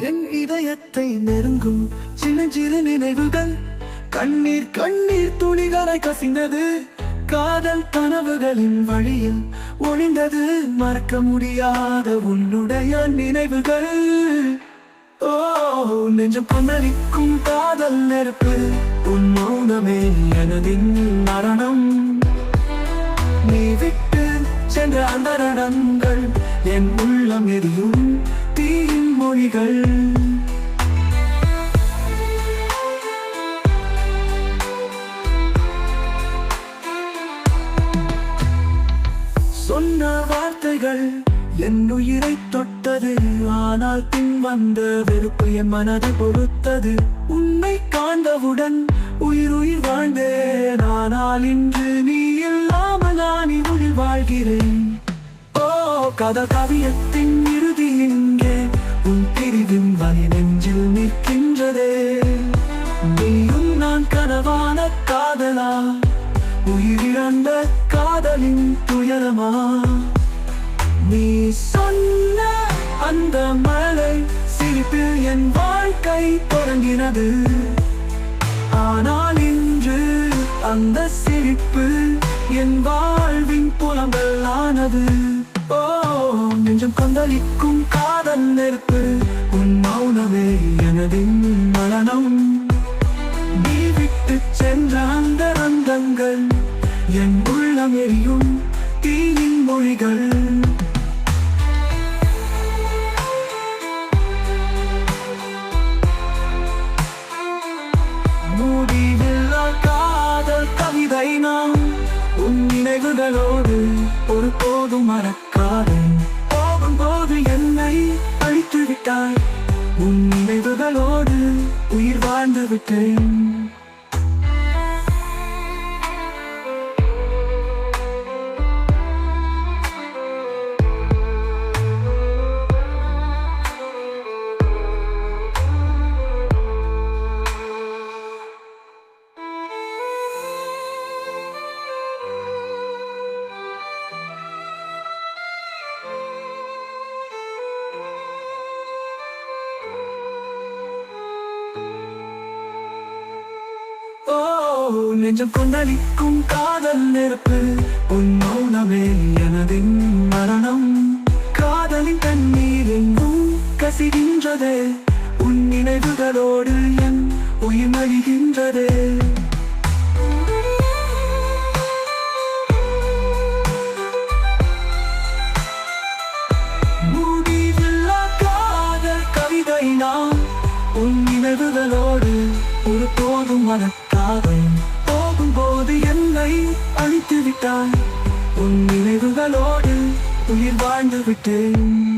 என் இதயத்தை நெருங்கும் சின்ன சிறு நினைவுகள். கண்ணீர் கண்ணீர் துளிகளை கசிந்தது. காதல் கனவுகளின் வழியில் ஒளிந்தது. மறக்க முடியாத உன்னுடைய நினைவுகள். ஓ நெஞ்சம் கொந்தளிக்கும் காதல் நெருப்பு. உன் மௌனமே எனதின் மரணம். நீ விட்டு சென்ற அந்த ரணங்கள் என் உள்ளம் எரியும். மொழிகள் சொன்ன வார்த்தைகள் என் உயிரை தொட்டது ஆனால் பின் வந்த வெறுப்பு என் மனதை பொறுத்தது. உன்னை காந்தவுடன் உயிர் உயிர் வாழ்ந்தேன் ஆனால் இன்று நீ இல்லாமல் நான் உயிர் வாழ்கிறேன். ஓ கத கவியத்தின் பிரிவின் வலி நெஞ்சில் நிற்கின்றதே. நீயும் நான் கனவான காதலா? உயிரிழந்த காதலின் துயரமா? நீ சொன்ன அந்த மழை சிரிப்பில் என் வாழ்க்கை தொடங்கினது. ஆனால் இன்று அந்த சிரிப்பு என் வாழ்வின் புலங்கள் ஆனது. ஓ நெஞ்சம் கொந்தளிக்கும் காதல் நெருப்பு. மௌனமே எனதின் மரணம் நீ விட்டு சென்ற அந்த அந்தங்கள் என் உள்ளம் எரியும் தீயின் மொழிகள். முடிவில்லா காதல் கவிதை நாம் உன் நினைவுகளோடு ஒரு போதும் மறக்காதே. போகும்போது என்னை அழித்து விட்டாய் உன் நினைவுகளோடு உயிர் வாழ்ந்து விட்டேன். நெஞ்சம் கொண்டளிக்கும் காதல் நெருப்பு. உன் மௌனமே எனதின் மரணம். காதலின் தண்ணீர் எங்கும் கசிகின்றது. உன் நினைவுகளோடு என் உயிர் மழிகின்றது முடிவில்லா காதல் கவிதை நான் உன் நினைவுகளோடு மனத்தாவை போதும் மறக்காதே போகும்போது என்னை அழித்து விட்டாய் உன் நினைவுகளோடு உயிர் வாழ்ந்து விட்டேன்